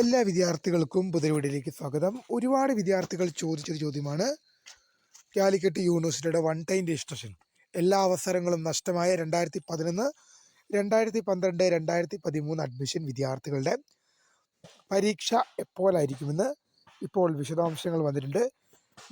എല്ലാ വിദ്യാർത്ഥികൾക്കും പുതിയ സ്വാഗതം. ഒരുപാട് വിദ്യാർത്ഥികൾ ചോദിച്ചൊരു ചോദ്യമാണ്. കാലിക്കറ്റ് യൂണിവേഴ്സിറ്റിയുടെ വൺ ടൈം രജിസ്ട്രേഷൻ. എല്ലാ അവസരങ്ങളും നഷ്ടമായ രണ്ടായിരത്തി പതിനൊന്ന് രണ്ടായിരത്തി പന്ത്രണ്ട് രണ്ടായിരത്തി പതിമൂന്ന് അഡ്മിഷൻ വിദ്യാർത്ഥികളുടെ പരീക്ഷ എപ്പോഴായിരിക്കുമെന്ന് ഇപ്പോൾ വിശദാംശങ്ങൾ വന്നിട്ടുണ്ട്.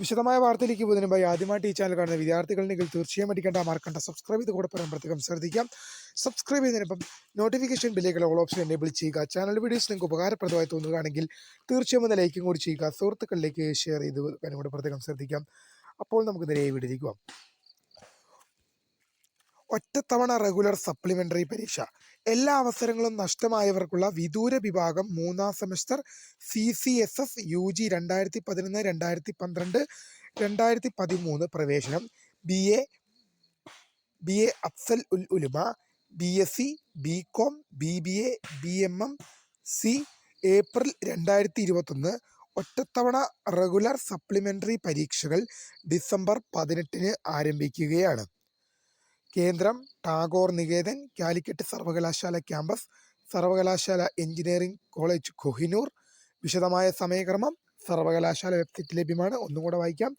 വിശദമായ വാർത്തയിലേക്ക് പോകുന്നതിന് ആദ്യമായിട്ട് ഈ ചാനൽ കാണുന്ന വിദ്യാർത്ഥികളുണ്ടെങ്കിൽ തീർച്ചയായും അടിക്കേണ്ട മാർക്കണ്ട സബ്സ്ക്രൈബ് ചെയ്ത് കൂടെ പറയാൻ പ്രത്യേകം ശ്രദ്ധിക്കാം. സബ്സ്ക്രൈബ് ചെയ്യുന്നതിനൊപ്പം നോട്ടിഫിക്കേഷൻ ബില്ലേക്കുള്ള ഓൾ ഓപ്ഷൻ എനേബിൾ ചെയ്യുക. ചാനൽ വീഡിയോസ് നിങ്ങൾക്ക് ഉപകാരപ്രദമായി തോന്നുകയാണെങ്കിൽ തീർച്ചയായും ഒന്ന് ലൈക്കും കൂടി ചെയ്യുക. സുഹൃത്തുക്കളിലേക്ക് ഷെയർ ചെയ്ത് വെക്കാനും കൂടെ പ്രത്യേകം ശ്രദ്ധിക്കാം. അപ്പോൾ നമുക്ക് നേരെ പോകാം ഒറ്റത്തവണ റെഗുലർ സപ്ലിമെന്ററി പരീക്ഷ. എല്ലാ അവസരങ്ങളും നഷ്ടമായവർക്കുള്ള വിദൂര വിഭാഗം മൂന്നാം semester C C S S U G രണ്ടായിരത്തി പതിനൊന്ന് രണ്ടായിരത്തി പന്ത്രണ്ട് രണ്ടായിരത്തി പതിമൂന്ന് പ്രവേശനം. B A B A Afsal ul Ulama B S C B com B B A B M M C April രണ്ടായിരത്തി ഇരുപത്തൊന്ന് ഒറ്റത്തവണ റെഗുലർ സപ്ലിമെന്ററി പരീക്ഷകൾ ഡിസംബർ പതിനെട്ടിന് ആരംഭിക്കുകയാണ്. കേന്ദ്രം ടാഗോർ നികേതൻ കാലിക്കറ്റ് സർവകലാശാല ക്യാമ്പസ് സർവകലാശാല എഞ്ചിനീയറിംഗ് കോളേജ് കൊഹിനൂർ വിശദമായ സമയക്രമം സർവകലാശാല വെബ്സൈറ്റ് ലഭ്യമാണ്. ഒന്നും കൂടെ വായിക്കാം.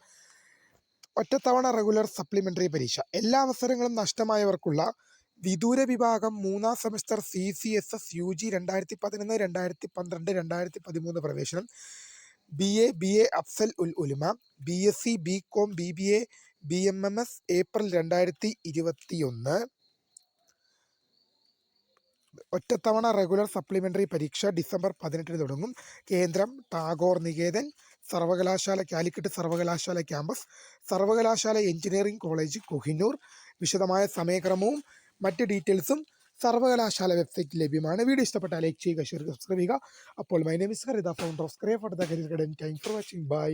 ഒറ്റത്തവണ റെഗുലർ സപ്ലിമെന്ററി പരീക്ഷ. എല്ലാ അവസരങ്ങളും നഷ്ടമായവർക്കുള്ള വിദൂര വിഭാഗം മൂന്നാം semester C C S S U G രണ്ടായിരത്തി പതിനൊന്ന് രണ്ടായിരത്തി പന്ത്രണ്ട് രണ്ടായിരത്തി പതിമൂന്ന് പ്രവേശനം. B A B A Afsal ul Ulama B S C B com B B A B M M S April രണ്ടായിരത്തി ഇരുപത്തിയൊന്ന് ഒറ്റത്തവണ റെഗുലർ സപ്ലിമെന്ററി പരീക്ഷ ഡിസംബർ പതിനെട്ടിന് തുടങ്ങും. കേന്ദ്രം ടാഗോർ നികേതൻ സർവകലാശാല കാലിക്കറ്റ് സർവകലാശാല ക്യാമ്പസ് സർവകലാശാല എഞ്ചിനീയറിംഗ് കോളേജ് കൊഹിനൂർ. വിശദമായ സമയക്രമവും മറ്റ് ഡീറ്റെയിൽസും സർവകലാശാല വെബ്സൈറ്റിൽ ലഭ്യമാണ്. വീഡിയോ ഇഷ്ടപ്പെട്ടാൽ ലൈക്ക് ചെയ്യുക ഷെയർ സബ്സ്ക്രൈബ് ചെയ്യുക. അപ്പോൾ my name is Haritha founder of സ്ക്രേ for the career guidance thank for watching bye